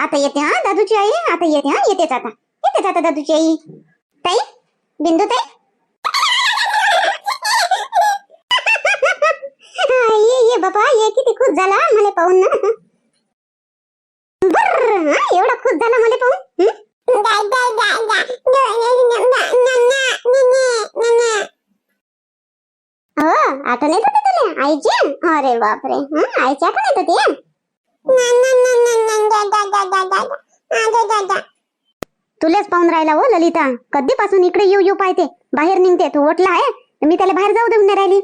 आता येते हा दादूची आई. आता येते हा येतेच आता. येतेच आता दादूची आई. ताई बिंदू ताई. ये ये बाबा ये किती खुश झाला मला पाहून ना. बर एवढा खुश झाला मला पाहून. हो? आठवण येत होती तुला आईची? अरे बापरे. आईची आठवण येत होती तुलाच पाहून राहिला हो ललिता. कधीपासून इकडे येऊ येऊ पाहते. बाहेर निघते. तू ओटला आहे. मी त्याला बाहेर जाऊ देऊन नाही राहिली.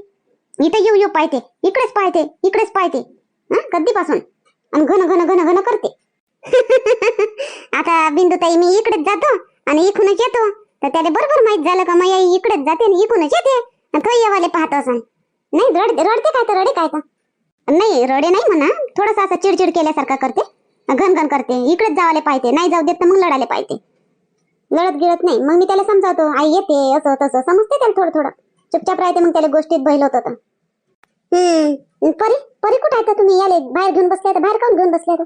इथे येऊ येऊ पाहते. इकडेच पाहते. इकडेच पाहते. कधीपासून? आणि घन घन घन घन करते. आता बिंदुताई मी इकडेच जातो आणि इकूनच येतो. तर त्याला बरोबर माहीत झालं का मग आई इकडेच जाते आणि इकूनच येते. आणि तो येवाले पाहत असं नाही रड रडते काय तर रडे काय का नाही रडे नाही म्हणा. थोडासा असं चिडचिड केल्यासारखा करते. घनघन करते. इकडेच जावाले पाहिजे नाही जाऊ देत तर मग लढायला पाहिजे लढत गिळत नाही. मग मी त्याला समजावतो आई येते असं तसं. समजते त्याला थोडं थोडं. चुपचाप राहते मग त्याला गोष्टीत बैल होत हम्म. परी परी कुठे आहे तर तुम्ही? याले बाहेर घेऊन बसले तर बाहेर काऊन घेऊन बसले तर?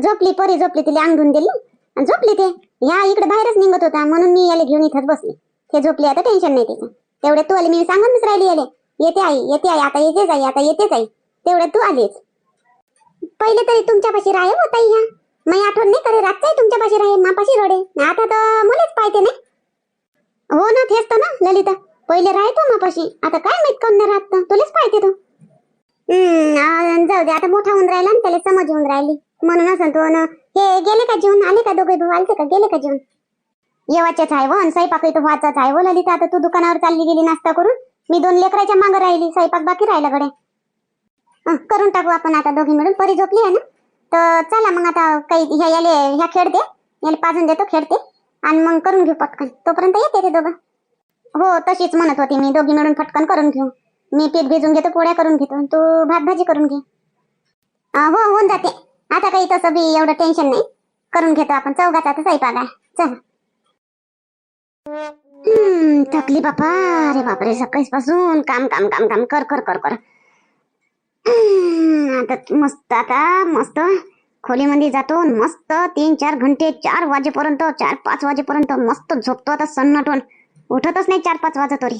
झोपली परी झोपली तिला अंग धुवून दिली. आणि झोपली ते. ह्या इकडे बाहेरच निघत होता. म्हणून मी याला घेऊन इथंच बसली. ते झोपली आता टेन्शन नाही तिचं. तेवढे तू आली मी सांगूनच राहिली याले. येते आई येते आई आता येतेच आई आता येतेच आई तेवढं तू आलीच. पहिले तरी तुमच्यापाशी राहे हो ताई ह्या मी आठवण नाही करे रातचाही तुमच्यापाशी राहे मापाशी रडे. आता तर मुलेच पाहते नाही? हो ना तेच तर ना ललिता. पहिले राहतो मापाशी. आता काय माहीत कोण नाही राहत तुलाच पाहते तो. हम्म, जाऊ दे आता मोठा होऊन राहिला आणि त्याला समज येऊन राहिली. म्हणून असं तो हे गेले का जेवण? आले का दोघे भाऊ? आलते का? गेले का जेवण? येवाच्याच आहे हो, व स्वयंपाक इथं व्हायचाच आहे व ललिता. आता तू दुकानावर चालली गेली नाश्ता करून. मी दोन लेकराच्या मागं राहिली स्वयंपाक बाकी राहिला गडे करून टाकू आपण आता दोघी मिळून. परी झोपली आहे ना? तर चला मग आता काही ह्या याले ह्या खेळते. याला पाजून देतो खेळते. आणि मग करून घेऊ पटकन. तोपर्यंत येते ते दोघं. हो तशीच म्हणत होती मी. दोघी मिळून पटकन करून घेऊ. मी पीठ भिजून घेतो पोळ्या करून घेतो. तू भात भाजी करून घे. हो होऊन जाते. आता काही तसं बी एवढं टेन्शन नाही. करून घेतो आपण. चौघाचा तर स्वयंपाक आहे. चला. थकली बापा. अरे बापरे सकाळीपासून काम काम काम काम कर कर कर कर. आता मस्त आता मस्त खोलीमध्ये जातो मस्त तीन चार घंटे चार वाजेपर्यंत चार पाच वाजेपर्यंत मस्त झोपतो आता सन्नटून. उठतच नाही चार पाच वाजत तरी.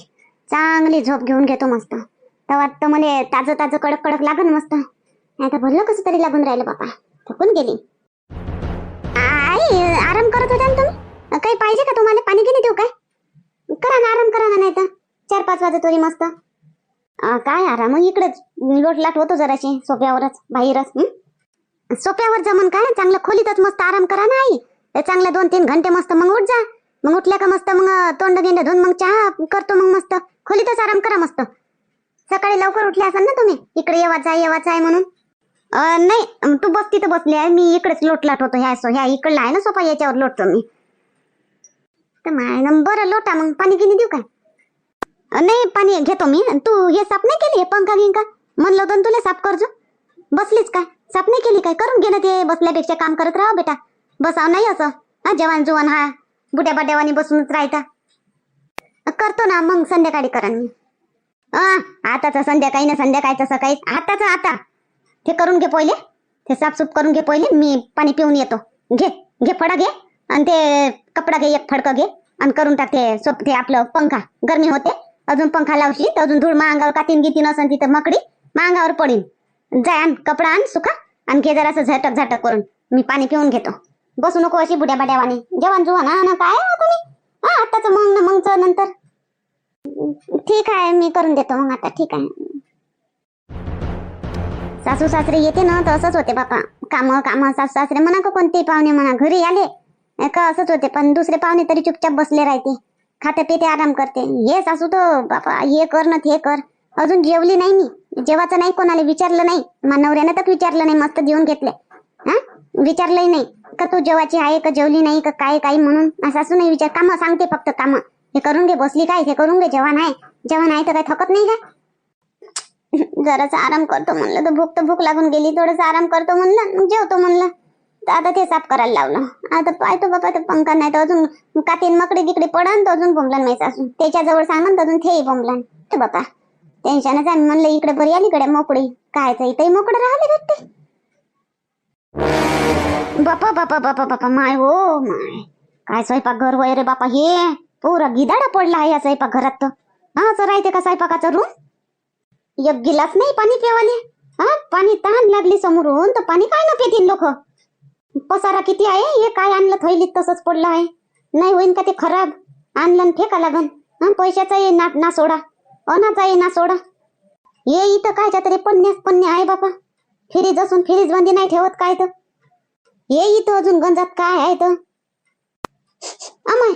चांगली झोप घेऊन घेतो मस्त. तेव्हा तर मला ताजं ताजं कडक कडक लागन मस्त. नाही तर भरलं कसं तरी लागून राहिलं बापा. थकून गेली. आई आराम करत होता ना तुम्ही? काही पाहिजे का तुम्हाला? पाणी घेणे देऊ काय? करा ना आराम करा ना नाही तर चार पाच वाजत तरी मस्त. काय आरा? मग इकडेच. लोटलाट होतो जराशी सोप्यावरच बाहेरच हं? सोप्यावर जमन काय? चांगलं खोलीतच मस्त आराम करा ना आई. हे चांगलं दोन तीन घंटे मस्त मग उठ जा. मग उठल्या का मस्त मग तोंड गेंड धुवून मग चहा करतो मग मस्त. खोलीतच आराम करा मस्त. सकाळी लवकर उठले असाल ना तुम्ही? इकडे येवाचा आहे येवाचा आहे म्हणून. अं, नाही अं, तू बस तिथं बसली आहे. मी इकडेच लोटलाट होतो ह्या सो ह्या इकडला आहे ना सोफा याच्यावर लोटतो मी. तर माय न बरं लोटा मग पाणी गिनी देऊ काय? नाही पाणी घेतो मी. तू हे साफ नाही केली हे पंखा गिंका म्हणलं होतं तुला साफ करजो. बसलीच काय? साफ नाही केली काय? करून घे ना ते बसल्यापेक्षा काम करत राहा बेटा. बसाव नाही असं. हा जवान जुवान हा बुड्या बाड्यावानी बसूनच राहता. करतो ना मग संध्याकाळी करा मी. हा आताच संध्याकाळी ना संध्याकाळचं सकाळी. आताच आता. ते करून घे पहिले. ते साफसूफ करून घे पहिले. मी पाणी पिऊन येतो. घे घे फडा घे. आणि ते कपडा घे एक फडकं घे. आणि करून टाक ते सोप ते आपलं पंखा. गरमी होते. अजून पंखा लावशी तर अजून धूळ मांगावर कातीन गितीन असं तिथं मकडी मांगावर पडीन. जाय आण कपडा आण सुका आणि घे जरासं झटक झटक करून. मी पाणी पिऊन घेतो. बसू नको अशी बुड्या बाड्यावानी. जेवण जुवान हा ना काय तुम्ही हा आताच मग ना मगच नंतर. ठीक आहे मी करून देतो मग आता ठीक आहे. सासू सासरे येते ना तर असंच होते बापा. काम काम सासू सासरे म्हणा का कोणते पाहुणे म्हणा घरी आले. का असंच होते पण दुसरे पाहुणे तरी चुपचाप बसले राहते. खाते पिते आराम करते. हे सासू तर बापा हे कर ना ते कर. अजून जेवली नाही मी. जेवाचं नाही कोणाला विचारलं नाही. मानवऱ्यानं तर विचारलं नाही मस्त जेवून घेतले. हा? विचारलंही नाही. का तू जेवाची आहे का जेवली नाही का काय काय म्हणून? आ, सासू नाही विचार. कामं सांगते फक्त काम. हे करून घे बसली काय? हे करून घे जेवण आहे. जेवण आहे तर काय थकत नाही का? जरासा आराम करतो म्हणलं तर भूक तर भूक लागून गेली. थोडस आराम करतो म्हणलं मग जेवतो म्हणलं. तर आता ते साफ करायला लावलं. आता पाहतो बाबा ते पंखा नाही तर अजून कातीन मकडे तिकडे पडन तर अजून बोंबलन नाही सासू. त्याच्याजवळ सांगन तर अजून तेही बोंबलन. ते बापा टेन्शनच आहे. म्हणलं इकडे बरी आली इकडे मोकळी. काय तर मोकळं राहिले भेटते बापा बापा बापा बापा माय हो माय. काय स्वयंपाक घर वय रे बापा हे? पुरा गिदाडा पडला आहे या स्वयंपाक घरात तर. हा असं राहते का स्वयंपाकाचा रूम? एक गिलास नाही पाणी पिवाले हा पाणी तहान लागली समोरून तर पाणी काय ना पितील लोक? पसारा किती आहे? हे काय आणलं? थैलीत तसंच पडलं आहे. नाही होईन का ते खराब? आणलं आणि फेका लागन. पैशाचा ये ना ना सोडा. अनाचा ये ना सोडा. ये इथं कायच्या तरी पन्न्यास पन्ने आहे बापा. फ्रीज असून फ्रीज बंदी नाही ठेवत काय तर ये इथं अजून गंजात काय आहे तर अमाय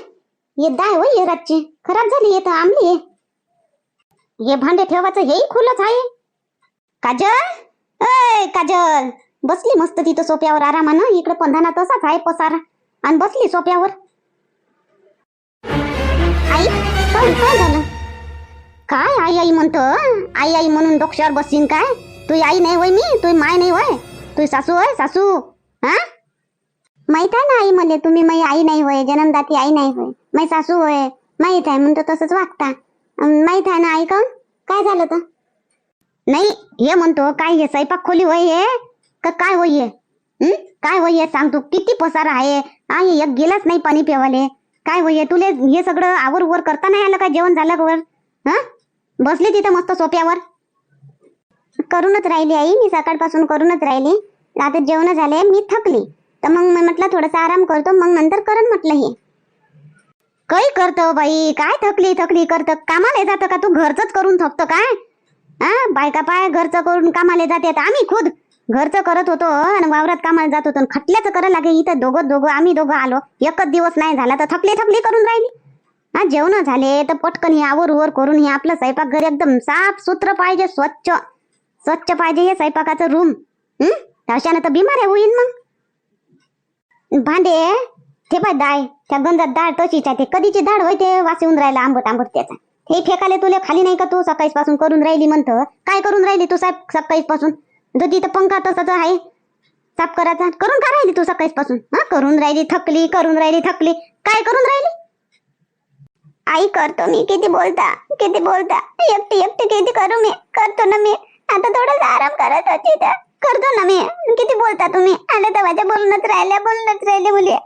ये दाय वय ये रातची. खराब झाली ये तर आमली ये. हे भांडे ठेवायचं हेही खुलच आहे. काजल? अय काजल! बसली मस्त तिथं सोप्यावर आरामानं. इकडे पंधाना तसाच आहे पसार. आणि बसली सोप्यावर आई काय काय झालं? काय आई आई म्हणतो? आई आई म्हणून डोक्यावर बसीन काय? तू आई नाही वय मी तू माय नाही वय तू सासू होय सासू. हा? माहीत आहे ना आई मला तुम्ही माझी आई नाही होय जनमदाती आई नाही होय. माझी सासू होय. माहीत आहे म्हणतो तसंच वागता. माहीत आहे ना आई काऊन? काय झालं तर? नाही हे म्हणतो काय हे स्वयंपाक खोली होय हे? का काय होईये? हम्म काय होईये? सांग तू. किती पसार आहे? हा हे एक गेलाच नाही पाणी पिवाले काय होईये? तुले हे सगळं आवर उवर करता नाही आलं काय जेवण झालं वर हा? बसली तिथं मस्त सोप्यावर? करूनच राहिली आई. मी सकाळपासून करूनच राहिली. आता जेवण झाले मी थकली. तर मग म्हटलं थोडासा आराम करतो. मग नंतर करन म्हटलं हे. काही करतो हो बाई. काय थकली थकली करतं? कामाला जातं का तू? घरचंच करून थकतो काय? हा बायका पाय घरचं करून कामाला जाते आम्ही खुद घरचं करत होतो आणि वावरात कामाला जात होतो खटल्याचं करायला लागे. इथं दोघं दोघं आम्ही दोघं आलो. एकच दिवस नाही झाला तर थपले थकली करून राहिली. हा जेवण झाले तर पटकन हे आवर उवर करून हे आपलं स्वयंपाक घर एकदम साफ सुत्र पाहिजे स्वच्छ. स्वच्छ पाहिजे हे स्वयंपाकाचं रूम हम्म अशानं तर बिमार आहे होईन मग. भांडे ते पाय दाय त्या गंजात डाळ तशीच आहे. ते कधीची डाळ होय ते वास येऊन राहिला आंबट आंबट त्याचा. हे फेकाले तुले खाली नाही का तू सकाळी पासून करून राहिली म्हणतं? काय करून राहिली तू साहेब सकाळीपासून जो तिथं पंखा तसाच आहे. साफ करायचा. करून का राहिली तू सकाळी पासून हा? करून राहिली थकली करून राहिली थकली. काय करून राहिली? आई करतो मी किती बोलता किती बोलता. एकटी एकटी किती करू मी? करतो ना मी. आता थोडासा आराम करत होती तर. करतो ना मी. किती बोलता तुम्ही? आले तर माझ्या बोलणंच राहिल्या बोलणंच राहिले मुली.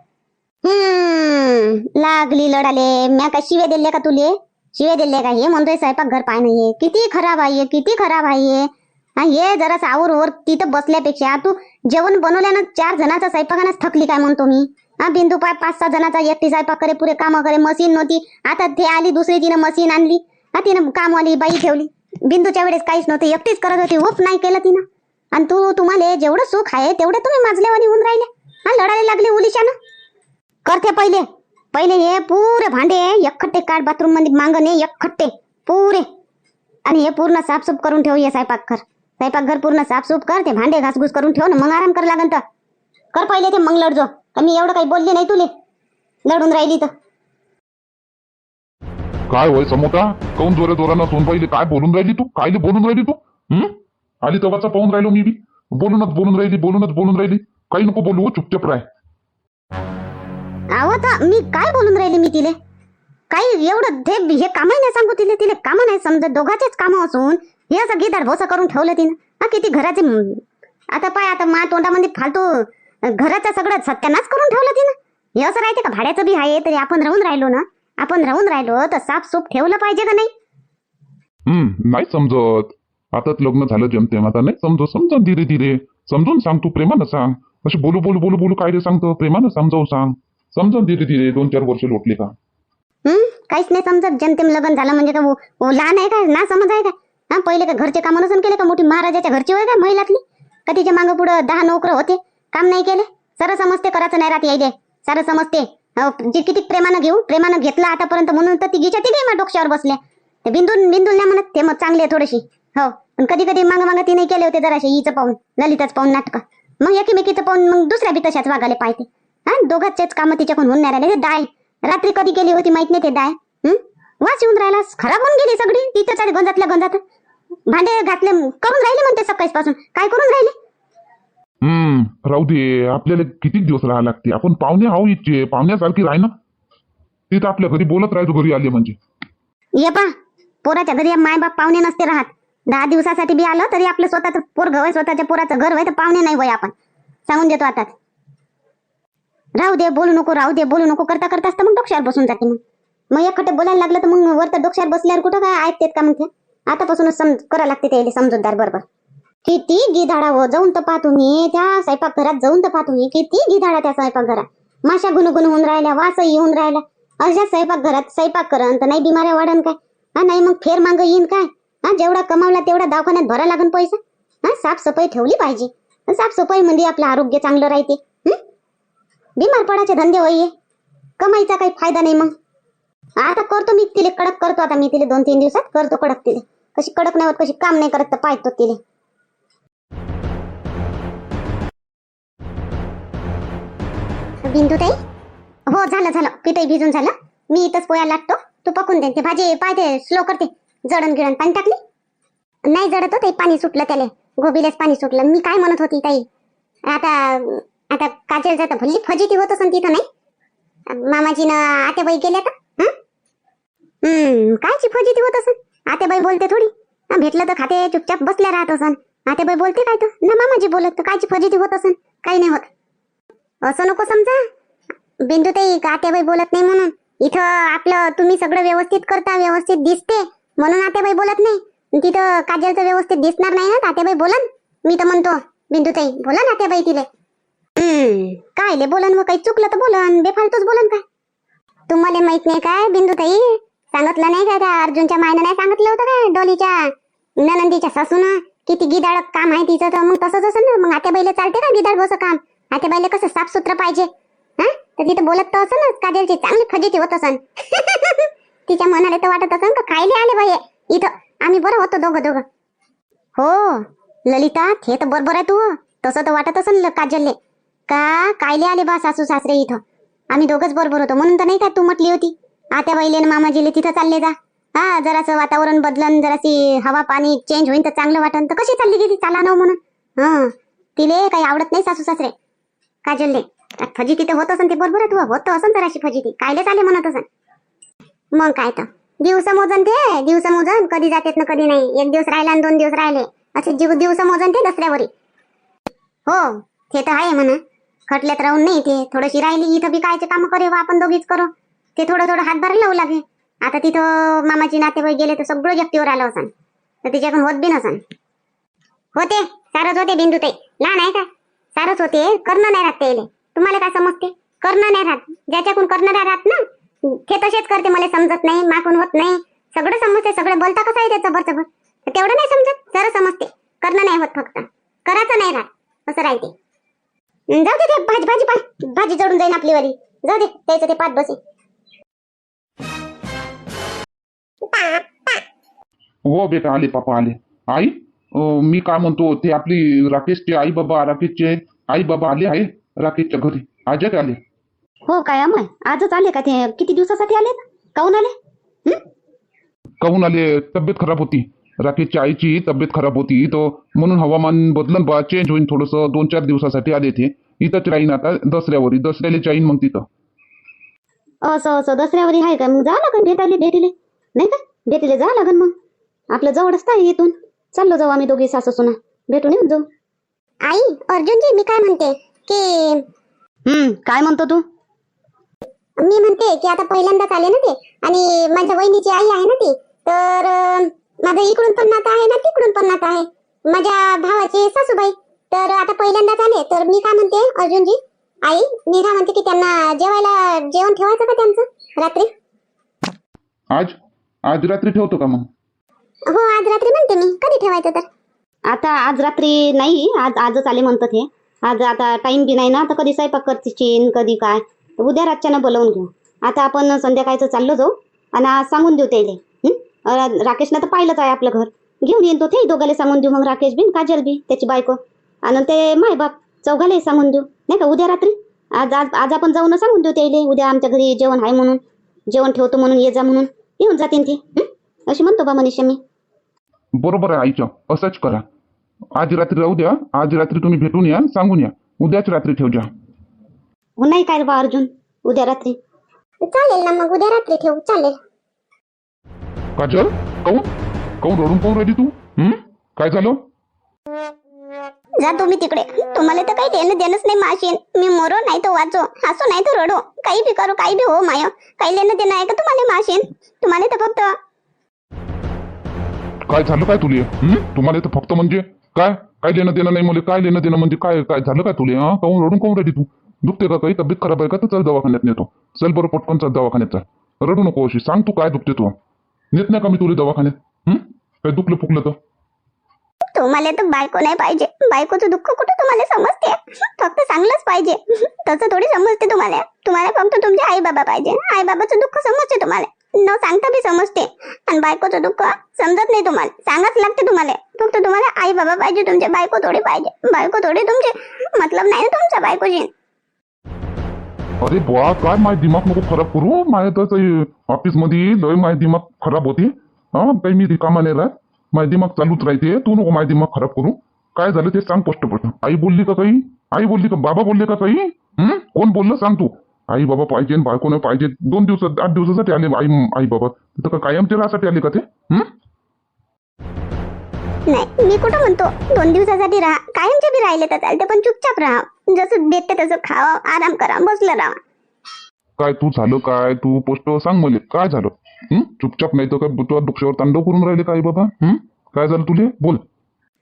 हम्म लागली लढाले. म्या काय शिवे दिले का तुले? शिवे दिले का? हे म्हणतोय स्वयंपाक घर पाय नाहीये. किती खराब आहे किती खराब आहे. हा हे जरा सावर वर तिथं बसल्यापेक्षा तू जेवण बनवल्यानं चार जणाचा स्वयंपाकानंच थकली काय म्हणतो मी? हा बिंदू पाय पाच सहा जणाचा एकटी स्वयंपाक करे पुरे काम करे मशीन नव्हती. आता ते आली दुसरी तिनं मशीन आणली. हा तिनं कामवाली बाई ठेवली. बिंदूच्या वेळेस काहीच नव्हतं एकटीच करत होती. उफ नाही केलं तिनं. आणि तू तुम्हाला जेवढं सुख आहे तेवढं तुम्ही माजल्यावानी होऊन राहिले. हा लढायला लागली उलिशानं. करते पहिले. पहिले हे पुरे भांडे एकखट्टे काढ बाथरूममध्ये मांगणे एकखट्टे पुरे. आणि हे पूर्ण साफसूफ करून ठेव हे स्वयंपाक कर स्वयंपाक घर पूर्ण साफसूफ कर ते भांडे घासघूस करून ठेव ना मग आराम कर लागन तर. कर पहिले ते मग लढजो. मी एवढं काही बोलले नाही तुले. लढून राहिली तर. काय होय समोता? काऊन जोऱ्या जोरानं सोन पाहिजे काय बोलून राहिली तू? काय बोलून राहिली तू? हं? आली तेव्हाचा पाहून राहिलो मी बी. बोलूनच बोलून राहिली बोलूनच बोलून राहिली. काही नको बोलू हो, चुपचाप राय मी काय बोलून राहिले मी तिले? काही एवढं ते हे कामही नाही सांगू तिले. तिले कामं नाही समजत. दोघाचेच कामं असून हे असं गिदाड भोसा करून ठेवलं तिनं. हा किती घराचे आता पाय आता मा तोंडामध्ये फालतू घराचं सगळं सत्यानाश करून ठेवलं तिनं. हे असं राहते का? भाड्याचं बी आहे तरी आपण राहून राहिलो ना? आपण राहून राहिलो तर साफसूफ ठेवलं पाहिजे का नाही? हम्म नाही समजत. आताच लग्न झालं जमतेम आता नाही समजत. समजून धीरे धीरे. समजून सांग तू प्रेमानं सांग. अशी बोलू बोलू बोलू बोलू काय रे सांगतो? प्रेमानं समजावून सांग. समजून धीरे धीरे. दोन चार वर्ष लोटली का? हम्म काहीच नाही समजत. जनतेम लग्न झालं म्हणजे का लहान आहे का? ना समज आहे का? हा पहिले का घरचे काम नसून केले का? मोठी महाराजाच्या घरची होय का महिलातली? का तिच्या मागं पुढं दहा नोकर होते? काम नाही केले? सर समजते करायचं नाही राहत यायले. सर समजते. जे किती प्रेमानं घेऊ प्रेमानं घेतलं आतापर्यंत म्हणून तर तिघीच्या तिघे मग डोक्यावर बसल्या. ते बिंदून बिंदून नाही म्हणत ते मग चांगले थोडीशी थोडेशी हो पण कधी कधी मागं मागं तिने केले होते जराशे हिचं पाहून ललिताच पाहून नाटक. मग एकीमेकीचं पाहून मग दुसऱ्या बी तशाच वागायला पाहिजे हा दोघांचेच कामं तिच्याकडून होऊन नाही राहिले. ते डाय. रात्री कधी गेली होती माहीत नाही ते डाय. हं? वास येऊन राहिला खराब होऊन गेली सगळी. तिच्याच गंजातल्या गंजात. भांडे घातले करून राहिले म्हणते सकाळीच पासून काय करून राहिले? हम्म राहू दे. आपल्याला किती दिवस राहायला लागते? आपण पाहुणे आहो इच्छे पाहुण्यासारखी राह ना. तिथं आपल्या घरी बोलत राहायचो घरी आले म्हणजे. ये पा पोराच्या घरी माय बाप पाहुणे नसते राहत. दहा दिवसासाठी बी आलं तरी आपलं स्वतःचं पोर वय स्वतःच्या पोराचं घर वय तर पाहुणे नाही वय आपण. सांगून देतो आता. राहू दे बोलू नको राहू दे बोलू नको. करता करता असता मग डोक्यावर बसून जाते मग. मग एक खट्टे बोलायला लागलं तर मग वर तर डोक्यावर बसल्यावर कुठं काय ऐकतेत का मग ते? आतापासूनच समज करा लागते त्याला समजूतदार बरोबर. किती गिधाडा हो जाऊन तर पहा तुम्ही त्या स्वयंपाक घरात जाऊन तर पहा तुम्ही किती गिधाडा त्या स्वयंपाक घरात माशा गुणगुण होऊन राहिल्या वासही येऊन राहिला. अशा स्वयंपाक घरात स्वयंपाक करन तर नाही बिमाऱ्या वाढन काय? हा नाही मग फेर मांग येईन काय? हा जेवढा कमावला तेवढा दवाखान्यात भरा लागन पैसा? हा साफसफाई ठेवली पाहिजे. साफसफाई मध्ये आपलं आरोग्य चांगलं राहते. बिमार पडायचे धंदे होईये. कमाईचा काही फायदा नाही मग. आता करतो मी तिले कडक करतो आता मी तिले दोन तीन दिवसात करतो कडक तिले. कशी कडक नाही होत कशी काम नाही करत तर पाहतो तिले बिंदू ताई हो झालं झालं. पिठही भिजून झालं. मी इथंच पोया लागतो तू पकून दे. ते भाजी पाहते स्लो करते. जडण गिळण पाणी टाकली. नाही जडत होते पाणी सुटलं त्याला. गोबीलाच पाणी सुटलं. मी काय म्हणत होती ताई? आता आता काजल जात. भल्ली फजिती होत असन तिथं नाही? मामाजीनं आत्याबाई गेल्या तर हं? हम्म कायची फजिती होत असन. आतेबाई बोलते थोडी. भेटलं तर खाते चुपचाप बसल्या राहत असन. आतेबाई बोलते काय तर? ना मामाजी बोलत कायची फजिती होत असन? काही नाही होत. असं नको समजा. बिंदू ताई आतेबाई बोलत नाही म्हणून. इथं आपलं तुम्ही सगळं व्यवस्थित करता व्यवस्थित दिसते. म्हणून आतेबाई बोलत नाही. तिथं काजलचं व्यवस्थित दिसणार नाही ना आतेबाई बोलन. मी तर म्हणतो बिंदूताई बोला ना आत्याबाई तिले. हम्म, काय ले बोलन व काही चुकलं तर बोलन बेफालतूच बोलन काय? तुम्हाला माहीत नाही काय बिंदूताई सांगितलं नाही का त्या अर्जुनच्या मायनं नाही सांगितलं होतं का? डोलीच्या ननंदीच्या सासून? किती गिदाड काम आहे तिचं तर. मग तसंच असं ना. मग आत्याबाईला चालते का गिदाळ बस काम? आत्याबाईला कसं साफसुथरं पाहिजे? हा? तर तिथं बोलत तर असं ना काजलची चांगली खजेती होत असन. तिच्या मनाला तर वाटत असन का खायला आले बाई? इथं आम्ही बरं होतो दोघं दोघं. हो ललिता हे तर बरोबर आहे तू. तसं तर वाटत असेल काजलले. का? कायले आले बा सासू सासरे इथं. आम्ही दोघंच बरोबर होतो. म्हणून तर नाही का तू म्हटली होती? आत्या बाईले आणि मामाजीले तिथं चालले जा. हा जरासं वातावरण बदलन जरासी हवा पाणी चेंज होईन तर चांगलं वाटन. तर कशी चालली गेली? चाला ना हो म्हणून. हा तिले काही आवडत नाही सासू सासरे. काजलले. फजिती तर होत असन ते. बरोबर तू? होत असन जराशी फजिती. कायले चाले म्हणत असन. मग काय तर. दिवस मोजन ते. दिवस मोजन. कधी जातेत ना कधी नाही. एक दिवस राहिला आणि दोन दिवस राहिले. असे जीव दिवस मोजन ते दसऱ्यावरी. हो ते तर आहे म्हणा. खटल्यात राहून नाही ते. थोडीशी राहिली इथं बी कायचे काम करे? बा आपण दोघीच करू. ते थोडं थोडं हातभार लावू लागे आता तिथं मामाची नातेवाईक गेले तर सगळं जगतीवर आलं असन तर तिच्याकडून होत बी नसन. होते सारच होते बिंदू ते लहान आहे का? सारच होते. करणं नाही राहत त्याला. तुम्हाला काय समजते? करणं नाही राहत. ज्याच्याकडून करणं नाही राहत ना ते तसेच करते. मला समजत नाही माकून होत नाही. सगळं समजते सगळं बोलता कसं आहे त्याचं चबर भर तेवढं नाही समजत. सर समजते. करणं नाही होत फक्त. करायचं नाही राहत. असं राहते. जाऊ दे ते भाजी भाजी पाय भाजी जडून जाईन आपली वाली. जाऊ दे त्याचं ते पाच बसे. हो बेटा आले पापा आले. आई मी काय म्हणतो ते आपली राकेशचे आई बाबा राकेशचे आई बाबा आले आहे राकेशच्या घरी. आजच आले. हो काय अमय? आजच आले का ते? किती दिवसासाठी आले काऊन आले? काहून आले? तब्येत खराब होती. राकेशच्या आईची तब्येत खराब होती. तर म्हणून हवामान बदलन बा चेंज होईन थोडंसं. दोन चार दिवसासाठी आले ते. इथंच राहीन आता दसऱ्यावरी. दसऱ्याला जाईन मग तिथं. असं असं. दसऱ्यावरी आहे का? मग जा लागन भेटायला भेटीले. नाही का? भेटीले जा लागन मग. आपलं जवळच आहे इथून. चाललो जाऊ आम्ही दोघी सासू सुना भेटून येऊन जाऊ. आई अर्जुनजी मी काय म्हणते की हम्म काय म्हणतो तू? मी म्हणते की आता पहिल्यांदाच आले ना ते. आणि माझ्या वहिनीची आई आहे ना ती. तर अं, माझं इकडून पण नातं आहे ना तिकडून पण नातं आहे. माझ्या भावाची सासूबाई. तर आता पहिल्यांदाच आले. तर मी काय म्हणते अर्जुनजी? आई मी काय म्हणते की त्यांना जेवायला जेवण ठेवायचं का त्यांचं? रात्री? आज? आज रात्री ठेवतो का मग? हो आज रात्री म्हणते मी. कधी ठेवायचं तर? आता आज रात्री नाही आज आजच आले म्हणतात हे. आज आता टाइम बी नाही ना तर कधी स्वयंपाक करतीची कधी काय. उद्या रातच्यानं बोलवून घेऊ. आता आपण संध्याकाळचं चाललो जाऊ आणि आज सांगून देऊ त्याले. राकेशनं तर पाहिलंच आहे आपलं घर. घेऊन येईन तो ते दोघाले सांगून देऊ. मग राकेश बी काजल बी त्याची बायको. आणि ते माय बाप चौघाले सांगून देऊ. नाही का उद्या रात्री? आज आज आज आपण जाऊन सांगून देऊ त्याले. उद्या आमच्या घरी जेवण आहे म्हणून. जेवण ठेवतो म्हणून ये जा म्हणून. येऊन जातीन ते. अशी म्हणतो बा मनीषा मी. बरोबर आहे आईचं असंच करा. आज रात्री राहू द्या आज रात्री तुम्ही भेटून या सांगून या. उद्याच रात्री ठेव जा. हो नाही काय रे बा अर्जुन? उद्या रात्री. चालेल ना मग उद्या रात्री ठेवू. चालेल. काजल काऊन काऊन रडून पाहून राहिली तू? हं? काय झालं? जा तुम्ही तिकडे. तुम्हाला तर काही देणं देणंच नाही माशीन मी मोरो नाही तर वाचो. हसो नाही तर रडो. काही बी करू काही बी हो माय. काही लेणं देणं आहे का तुम्हाला माशीन तुम्हाला तर फक्त काय झालं काय तुले? तुम्हाला तर फक्त म्हणजे काय? काय लेणं देणं नाही मला? काय लेणं देणं म्हणजे काय? काय झालं काय तुले? हा? काऊन रडून काऊन राहिली तू? दुखते का काही? तब्येत खराब आहे का? तर चल दवाखान्यात नेतो. चल बरं पटकन चल दवाखान्यात चल. रडू नको अशी. सांग तू काय दुखते तू? नेत नाही का मी तुला दवाखान्यात? काय दुखलं फुकलं तर? तुम्हाला तर बायको नाही पाहिजे. बायकोचं दुःख कुठं तुम्हाला समजते? फक्त चांगलंच पाहिजे. तसं थोडी समजते तुम्हाला. तुम्हाला फक्त तुमचे आई बाबा पाहिजे. आई बाबाचं दुःख समजते तुम्हाला. न सांगता बी समजते. आणि बायकोचं दुःख समजत नाही तुम्हाला. सांगाच लागते तुम्हाला. फक्त तुम्हाला आई बाबा पाहिजे तुमचे बायको थोडी पाहिजे. बायको थोडी तुमचे. मतलब नाही ना तुमच्या बायकोची. अरे बुवा काय माझे दिमाग नको खराब करू माझ्या तर ऑफिसमध्ये लय माझे दिमाग खराब होते. हा काही मी रिकामा नाही राहत. माझे दिमाग चालूच राहते. तू नको माझे दिमाग खराब करू. काय झालं ते सांग स्पष्ट स्पष्ट आई बोलली का काही? आई बोलली का? बाबा बोलले का काही? कोण बोललं? सांग तू. आई बाबा पाहिजे आणि बायको नाही पाहिजे. दोन दिवसात आठ दिवसासाठी आले आई आई बाबा. तिथं का कायमचे राहसाठी आले का ते? हं? नाही मी कुठं म्हणतो? दोन दिवसासाठी राहा. कायमचे बी राहिले तर चालते पण चुपचाप राहा. जसं भेटते तसं खावा आराम करा बसलं राहा. काय तू झालं काय? तू पोस्ट सांग मला. काय झालं? हं? चुपचाप नाही तर काय तुझ्या डोक्यावर तांडव करून राहिले का आई बाबा? हं? काय झालं तुले? बोल.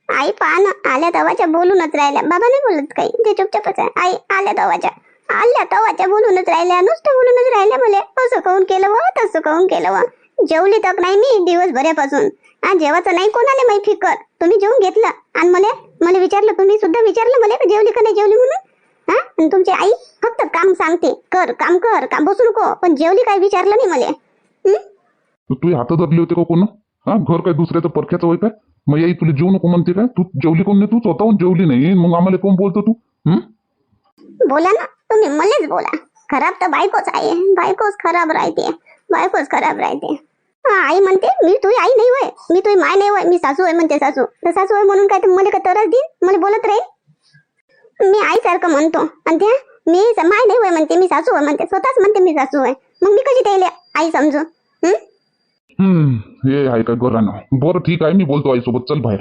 आई पहा ना. आल्या तवाच्या बोलूनच राहिल्या. बाबा नाही बोलत काही. ते चुपचापच आहे. आई आल्या तवाच्या. आल्या तवाच्या बोलूनच राहिल्या नुसतं बोलूनच राहिल्या मला. असं कहून केलं व तसं कहून केलं व. जेवली तक नाही मी दिवसभरापासून. हा जेवायचं नाही कोणाला माहिती फिकर तुम्ही जेवून घेतलं. आणि मला मला विचारलं तुम्ही सुद्धा विचारलं मला जेवली का नाही जेवली म्हणून? हा आणि तुमची आई फक्त काम सांगते. कर काम कर काम बसू नको. पण जेवली काय विचारलं नाही मला? तू हात धरले होते का कोण? हा घर काय दुसऱ्याचं परख्याचं होय काय? मग आई तुला जेवू नको म्हणते काय? तू जेवली कोण नाही? तू स्वतःहून जेवली नाही. मग आम्हाला कोण बोलतो तू? हम्म बोला ना तुम्ही मलेच बोला. खराब तर बायकोच आहे. बायकोच खराब राहते. बायकोच खराब राहते. आई म्हणते मी तुझी आई नाही होय. मी तुझी माय नाही होय. मी सासू आहे म्हणते सासू. तर सासू आहे म्हणून काय तर मला का तरच देईन? मला बोलत राहील? मी आईसारखं म्हणतो. आणि त्या मी माय नाही होय म्हणते. मी सासू आहे म्हणते. स्वतःच म्हणते मी सासू आहे. मग मी कशी त्याला आई समजू? हम्म हे आहे काय बरं ठीक आहे. मी बोलतो आईसोबत. चल बाहेर.